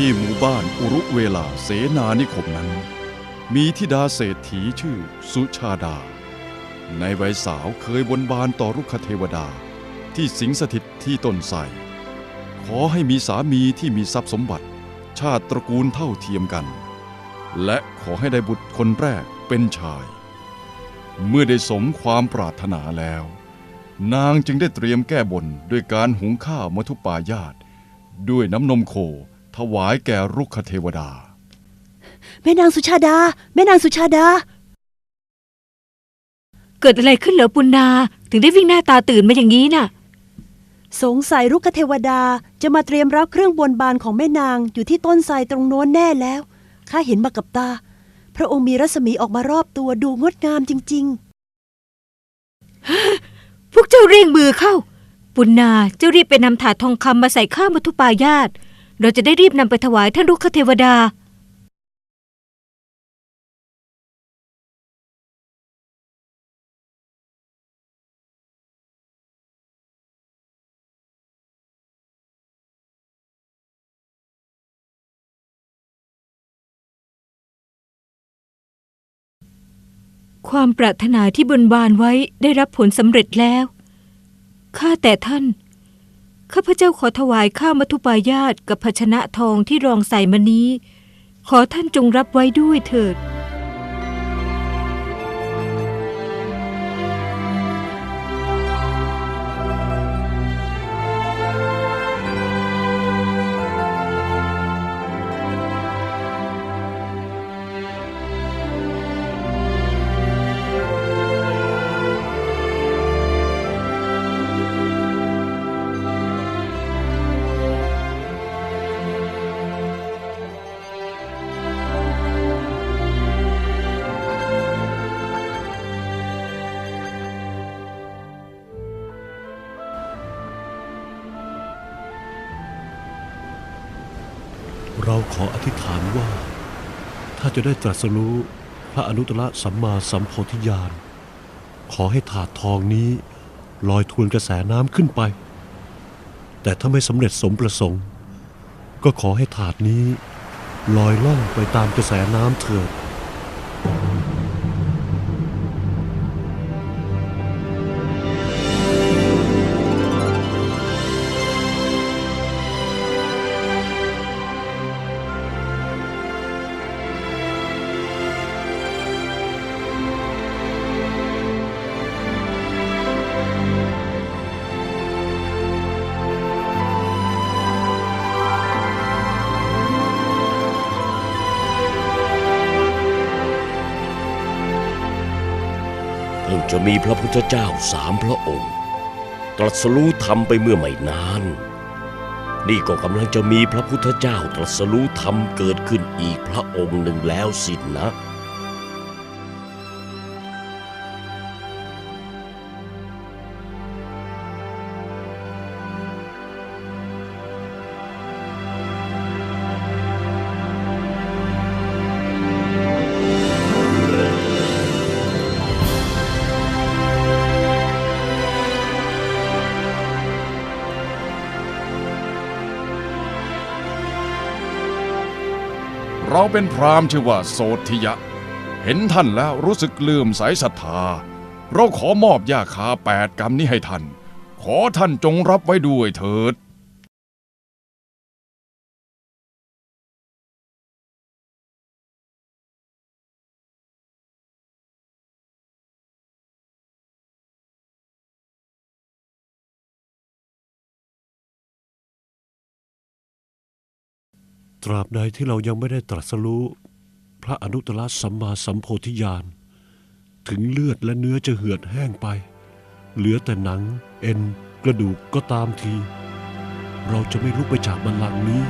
ที่หมู่บ้านอุรุเวลาเสนานิคมนั้น มีธิดาเศรษฐีชื่อสุชาดา ในวัยสาวเคยบนบานต่อรุกขเทวดาที่สิงสถิตที่ต้นไทรขอให้มีสามีที่มีทรัพย์สมบัติ ชาติตระกูลเท่าเทียมกัน และขอให้ได้บุตรคนแรกเป็นชาย เมื่อได้สมความปรารถนาแล้ว นางจึงได้เตรียมแก้บนด้วยการหุงข้าวมัทุปายาตด้วยน้ำนมโค ถวายแก่รุกขเทวดา แม่นางสุชาดา แม่นางสุชาดา เกิดอะไรขึ้นเหรอปุณนาถึงได้วิ่งหน้าตาตื่นมาอย่างนี้น่ะ สงสัยรุกขเทวดาจะมาเตรียมรับเครื่องบนบานของแม่นางอยู่ที่ต้นไทรตรงโน้นแน่แล้วข้าเห็นมากับตา พระองค์มีรัศมีออกมารอบตัวดูงดงามจริงพวกเจ้าเร่งมือเข้า ปุณนาเจ้ารีบไปนำถาดทองคำมาใส่ข้าวมัทุปายาต เราจะได้รีบนำไปถวายท่านรุกขเทวดา ความปรารถนาที่บนบานไว้ได้รับผลสำเร็จแล้ว ข้าแต่ท่าน ข้าพเจ้าขอถวายข้าวมัทุปายาตกับภาชนะทองที่รองใส่มานี้ ขอท่านจงรับไว้ด้วยเถิด เราขออธิษฐานว่า ถ้าจะได้ตรัสรู้พระอนุตตรสัมมาสัมโพธิญาณ ขอให้ถาดทองนี้ลอยทวนกระแสน้ำขึ้นไป แต่ถ้าไม่สำเร็จสมประสงค์ ก็ขอให้ถาดนี้ลอยล่องไปตามกระแสน้ำเถิด เพิ่งจะมีพระพุทธเจ้าสามพระองค์ ตรัสรู้ธรรมไปเมื่อไม่นาน นี่ก็กำลังจะมีพระพุทธเจ้าตรัสรู้ธรรมเกิดขึ้นอีกพระองค์หนึ่งแล้วสินนะ เราเป็นพราหมณ์ชื่อว่าโสธิยะ เห็นท่านแล้วรู้สึกเลื่อมใสศรัทธา เราขอมอบยาคาแปดกรรมนี้ให้ท่าน ขอท่านจงรับไว้ด้วยเถิด ตราบใดที่เรายังไม่ได้ตรัสรู้พระอนุตตรสัมมาสัมโพธิญาณ ถึงเลือดและเนื้อจะเหือดแห้งไป เหลือแต่หนัง เอ็น กระดูกก็ตามที เราจะไม่ลุกไปจากบัลลังก์นี้